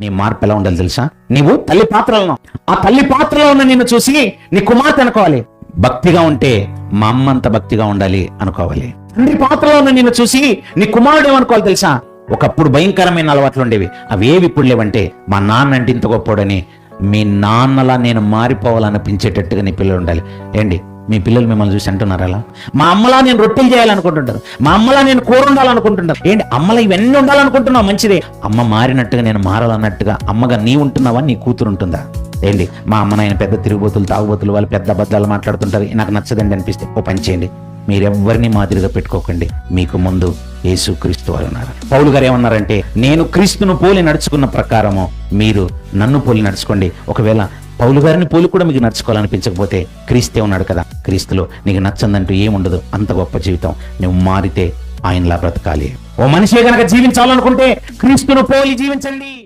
నీ మార్పు ఎలా ఉండాలి తెలుసా? నీవు తల్లి పాత్రలో ఆ తల్లి పాత్రలో ఉన్న నిన్ను చూసి నీ కుమార్తె అనుకోవాలి. భక్తిగా ఉంటే మా అమ్మ అంత భక్తిగా ఉండాలి అనుకోవాలి. తండ్రి పాత్రలో ఉన్న నిన్ను చూసి నీ కుమారుడు అనుకోవాలి తెలుసా? ఒకప్పుడు భయంకరమైన అలవాట్లు ఉండేవి. అవి ఏవి ఇప్పుడు లేవంటే మా నాన్న అంటే ఇంత గొప్పోడని మీ నాన్నలా నేను మారిపోవాలనిపించేటట్టుగా నీ పిల్లలు ఉండాలి. ఏంటి? మీ పిల్లలు మిమ్మల్ని చూసి అంటున్నారు అలా మా అమ్మలా నేను రొట్టెలు చేయాలనుకుంటుంటారు. మా అమ్మలా నేను కూర ఉండాలనుకుంటుంటారు ఏంటి అమ్మలా ఇవన్నీ ఉండాలనుకుంటున్నావు మంచిదే. అమ్మ మారినట్టుగా నేను మారాలన్నట్టుగా అమ్మగా నీ ఉంటున్నావా నీ కూతురు ఉంటుందా? ఏంటి మా అమ్మ నాయన పెద్ద తిరుగుబోతులు తాగుబోతులు వాళ్ళు పెద్ద అబద్ధాలు మాట్లాడుతుంటారు. నాకు నచ్చదండి అనిపిస్తే ఓ పని చేయండి. మీరెవ్వరిని మాదిరిగా పెట్టుకోకండి. మీకు ముందు యేసు క్రీస్తు వారు ఉన్నారు. పౌలు గారు ఏమన్నారంటే నేను క్రీస్తును పోలి నడుచుకున్న ప్రకారము మీరు నన్ను పోలి నడుచుకోండి. ఒకవేళ పౌలు గారిని పోలి కూడా మీకు నడుచుకోవాలనిపించకపోతే క్రీస్తే ఉన్నాడు కదా. క్రీస్తులో నీకు నచ్చందంటూ ఏముండదు అంత గొప్ప జీవితం. నువ్వు మారితే ఆయనలా బ్రతకాలి. ఓ మనిషి గనక జీవించాలనుకుంటే క్రీస్తును పోలి జీవించండి.